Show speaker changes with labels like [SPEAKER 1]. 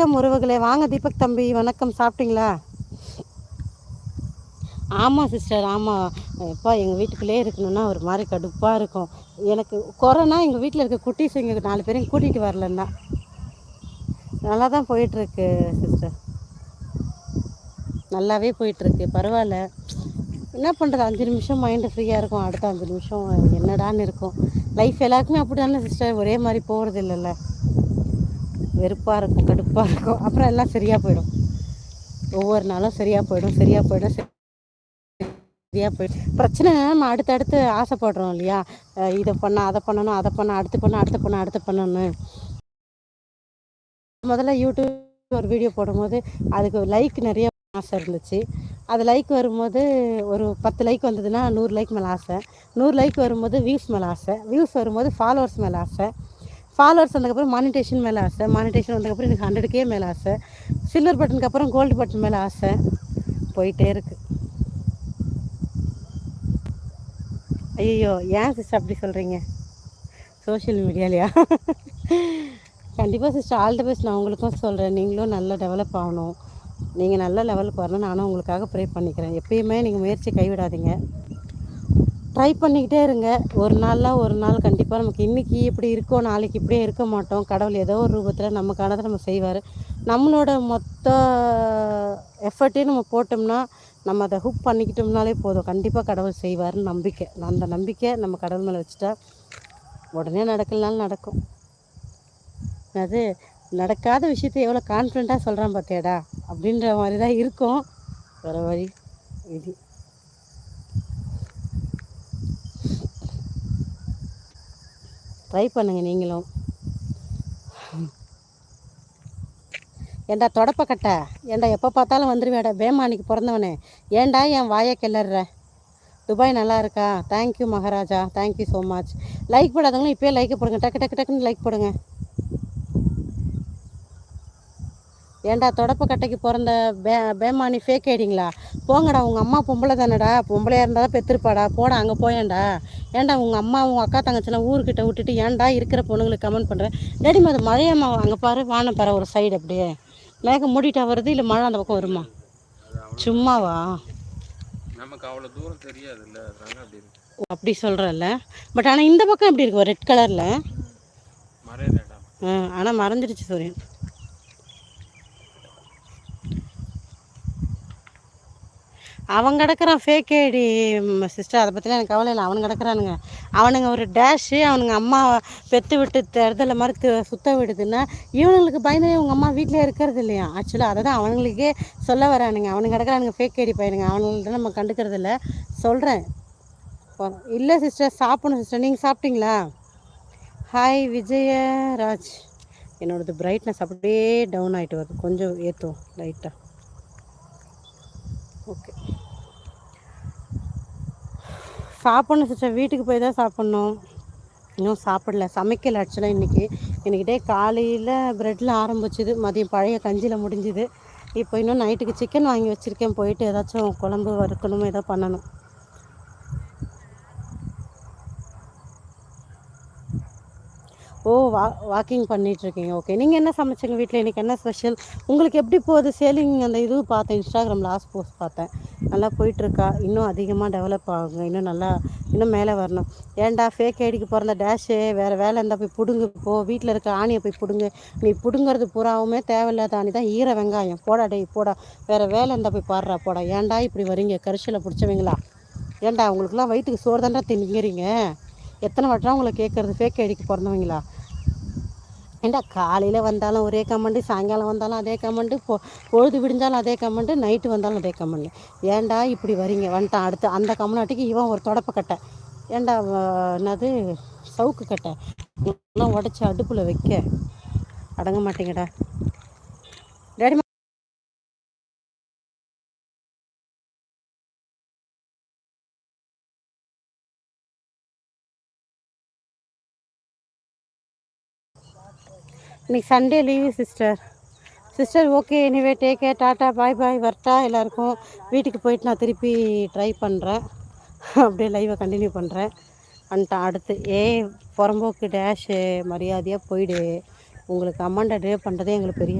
[SPEAKER 1] வணக்கம் உறவுகளே. வாங்க தீபக் தம்பி வணக்கம். சாப்பிட்டீங்களா? ஆமாம் சிஸ்டர் ஆமாம் எப்பா எங்கள் வீட்டுக்குள்ளே இருக்கணும்னா ஒரு மாதிரி கடுப்பாக இருக்கும். எனக்கு கொரோனா எங்கள் வீட்டில் இருக்க குட்டீஸ் எங்கள் நாலு பேரையும் கூட்டிகிட்டு வரலன்னா. நல்லா தான் போயிட்டுருக்கு சிஸ்டர். நல்லாவே போயிட்டுருக்கு. பரவாயில்ல. என்ன பண்ணுறது அஞ்சு நிமிஷம் மைண்டு ஃப்ரீயாக இருக்கும். அடுத்த அஞ்சு நிமிஷம் என்னடான்னு இருக்கும். லைஃப் எல்லாருக்குமே அப்படி தானே சிஸ்டர்? ஒரே மாதிரி போகிறது இல்லைல்ல வெறுப்பாக இருக்கும் கடுப்பாக இருக்கும். அப்புறம் எல்லாம் சரியாக போயிடும். ஒவ்வொரு நாளும் சரியாக போயிடும் சரியாக போயிடும் சரியாக போயிடும். பிரச்சனை நம்ம அடுத்தடுத்து ஆசைப்படுறோம் இல்லையா? இதை பண்ண அதை பண்ணணும் அதை பண்ண அடுத்து பண்ண அடுத்து பண்ண அடுத்து பண்ணணும் முதல்ல யூடியூப் ஒரு வீடியோ போடும்போது அதுக்கு லைக் நிறைய ஆசை இருந்துச்சு. அது லைக் வரும்போது ஒரு பத்து லைக் வந்ததுன்னா நூறு லைக் மேலே ஆசை. நூறு லைக் வரும்போது வியூஸ் மேலே ஆசை. வியூஸ் வரும்போது ஃபாலோவர்ஸ் மேலே ஆசை. ஃபாலோவர்ஸ் வந்ததுக்கப்புறம் மானிட்டேஷன் மேலே ஆசை. மானிட்டேஷன் வந்ததுக்கப்புறம் எனக்கு ஹண்ட்ரட்கே மேலே ஆசை. சில்வர் பட்டனுக்கு அப்புறம் கோல்டு பட்டன் மேலே ஆசை. போயிட்டே இருக்குது ஐயோ ஏன் சிஸ்டர் அப்படி சொல்கிறீங்க சோஷியல் மீடியாலையா கண்டிப்பாக சிஸ்டர் ஆல் த பெஸ்ட் நான் உங்களுக்கும் சொல்கிறேன் நீங்களும் நல்லா டெவலப் ஆகணும். நீங்கள் நல்ல லெவலுக்கு வரணும் நானும் உங்களுக்காக ப்ரே பண்ணிக்கிறேன். எப்பயுமே நீங்கள் முயற்சி கைவிடாதீங்க. ட்ரை பண்ணிக்கிட்டே இருங்க. ஒரு நாளில் ஒரு நாள் கண்டிப்பாக நமக்கு இன்றைக்கி இப்படி இருக்கோம் நாளைக்கு இப்படியே இருக்க மாட்டோம். கடவுள் ஏதோ ஒரு ரூபத்தில் நமக்கானதை நம்ம செய்வார். நம்மளோட மொத்த எஃபர்ட்டையும் நம்ம போட்டோம்னா நம்ம அதை ஹுக் பண்ணிக்கிட்டோம்னாலே போதும். கண்டிப்பாக கடவுள் செய்வார்னு நம்பிக்கை. அந்த நம்பிக்கை நம்ம கடவுள் மேலே வச்சுட்டா உடனே நடக்கலனாலும் நடக்கும். அது நடக்காத விஷயத்த எவ்வளோ கான்ஃபிடெண்ட்டாக சொல்கிறான் பார்த்தியாடா அப்படின்ற மாதிரி தான் இருக்கும். வேறு வழி இது. ட்ரை பண்ணுங்கள் நீங்களும். ஏண்டா தொடப்பக்கட்டை ஏண்டா எப்போ பார்த்தாலும் வந்துடுவேடா பேமானிக்கு பிறந்தவனே. ஏண்டா என் வாயை கிளற துபாய் நல்லா இருக்கா? Thank you Maharaja. Thank you so much like போடாதவங்களும் இப்போயே லைக் போடுங்க. டக்கு டக்கு டக்குன்னு லைக் போடுங்க. ஏண்டா தொடப்ப கட்டைக்கு பிறந்த பே பேமானி ஃபேக் ஐடிங்களா? போங்கடா உங்கள் அம்மா பொம்பளை தானடா? பொம்பளையாக இருந்தால் தான் பெற்றுருப்பாடா போடா அங்கே போயேன்டா. ஏன்டா உங்கள் அம்மா உங்கள் அக்கா தங்கச்சிலாம் ஊருக்கிட்ட விட்டுட்டு ஏன்டா இருக்கிற பொண்ணுங்களுக்கு கமெண்ட் பண்ணுறேன் டேடி அது மழையம்மா அங்கே பாரு வானம் பாரு ஒரு சைடு அப்படியே. மேகம் மூடிட்டா வருது இல்லை மழை அந்த பக்கம் வருமா? சும்மாவா?
[SPEAKER 2] நமக்கு அவ்வளோ தூரம் தெரியாது இல்லை அப்படி
[SPEAKER 1] அப்படி சொல்கிறல்ல பட் ஆனால் இந்த பக்கம் எப்படி இருக்கும் ரெட் கலரில் ஆனால் மறைஞ்சிருச்சு சூரியன். அவன் கிடக்கிறான் ஃபேக் ஐடி சிஸ்டர் அதை பற்றிலாம் எனக்கு கவலை இல்லை. அவன் கிடக்கிறானுங்க. அவனுங்க ஒரு டேஷு அவனுங்க அம்மா பெற்று விட்டு தருதலை மாதிரி சுத்த விடுதுன்னா இவனுங்களுக்கு பயந்தே இவங்க அம்மா வீட்டிலே இருக்கிறது இல்லையா? ஆக்சுவலாக அதை தான் அவனுங்களுக்கே சொல்ல வரானுங்க. அவனுங்க கிடக்கிறானுங்க ஃபேக் ஐடி பையனுங்க. அவனுங்கள்ட்ட நம்ம கண்டுக்கிறது இல்லை. சொல்கிறேன் இல்லை சிஸ்டர் சாப்பிடணும் சிஸ்டர் நீங்கள் சாப்பிட்டீங்களா? ஹாய் விஜயராஜ் என்னோடது பிரைட்னஸ் அப்படியே டவுன் ஆகிட்டு வருது. கொஞ்சம் ஏற்றும் லைட்டாக ஓகே. சாப்பிட்ணும் சிஸ்டர். வீட்டுக்கு போய் தான் சாப்பிட்ணும். இன்னும் சாப்பிடல. சமைக்கல ஆக்சுவலாக இன்றைக்கி இன்றைக்கிட்டே காலையில் ப்ரெட்டில் ஆரம்பிச்சுது. மதியம் பழைய கஞ்சியில் முடிஞ்சுது. இப்போ இன்னும் நைட்டுக்கு சிக்கன் வாங்கி வச்சுருக்கேன். போயிட்டு ஏதாச்சும் குழம்பு வறுக்கணும் ஏதோ பண்ணணும். ஓ வா வாக்கிங் பண்ணிகிட்ருக்கீங்க ஓகே நீங்கள் என்ன சமைச்சிங்க வீட்டில் இன்றைக்கி என்ன ஸ்பெஷல் உங்களுக்கு எப்படி போகுது? சேலிங் அந்த இது பார்த்தேன் இன்ஸ்டாகிராம் லாஸ்ட் போஸ்ட் பார்த்தேன். நல்லா போயிட்டுருக்கா. இன்னும் அதிகமாக டெவலப் ஆகுங்க. இன்னும் நல்லா இன்னும் மேலே வரணும். ஏன்டா ஃபேக் ஐடிக்கு பிறந்த டேஷு வேறு வேலை இருந்தால் போய் பிடுங்கு. போ வீட்டில் இருக்க ஆணியை போய் பிடுங்கு. நீ பிடுங்கிறது பூராவுமே தேவையில்லாத ஆணி தான். ஈர வெங்காயம். போடா டே போடா. வேறு வேலை இருந்தால் போய் பாடுறா போடா. ஏன்டா இப்படி வரீங்க? கரிசலை பிடிச்சவங்களா? ஏன்டா உங்களுக்குலாம் வயிற்றுக்கு சோறு தாண்டா திங்கிறீங்க எத்தனை வட்டம் உங்களை கேட்குறது ஃபேக் ஐடிக்கு பிறந்தவங்களா ஏண்டா காலையில் வந்தாலும் ஒரே கமெண்ட்டு சாயங்காலம் வந்தாலும் அதே கமெண்ட்டு பொ பொழுது விடிஞ்சாலும் அதே கமெண்ட்டு நைட்டு வந்தாலும் அதே கமெண்ட்டு ஏன்டா இப்படி வரீங்க வந்துட்டான் அடுத்து அந்த கம்னாட்டிக்கு இவன் ஒரு தொடப்ப கட்டை. ஏன்டா என்னது சவுக்கு கட்டை? உடச்சி அடுப்பில் வைக்க. அடங்க மாட்டேங்கடா. இன்னைக்கு Sunday leave sister sister okay anyway take care tata bye bye வர்ட்டா எல்லாருக்கும். வீட்டுக்கு போயிட்டு நான் திருப்பி ட்ரை பண்ணுறேன் அப்படியே லைவை கண்டினியூ பண்ணுறேன் வந்துட்டான் அடுத்து ஏ புறம்போக்கு டேஷு மரியாதையாக போயிடு. உங்களுக்கு அமௌண்ட்டை ட்ரே பண்ணுறதே எங்களுக்கு பெரிய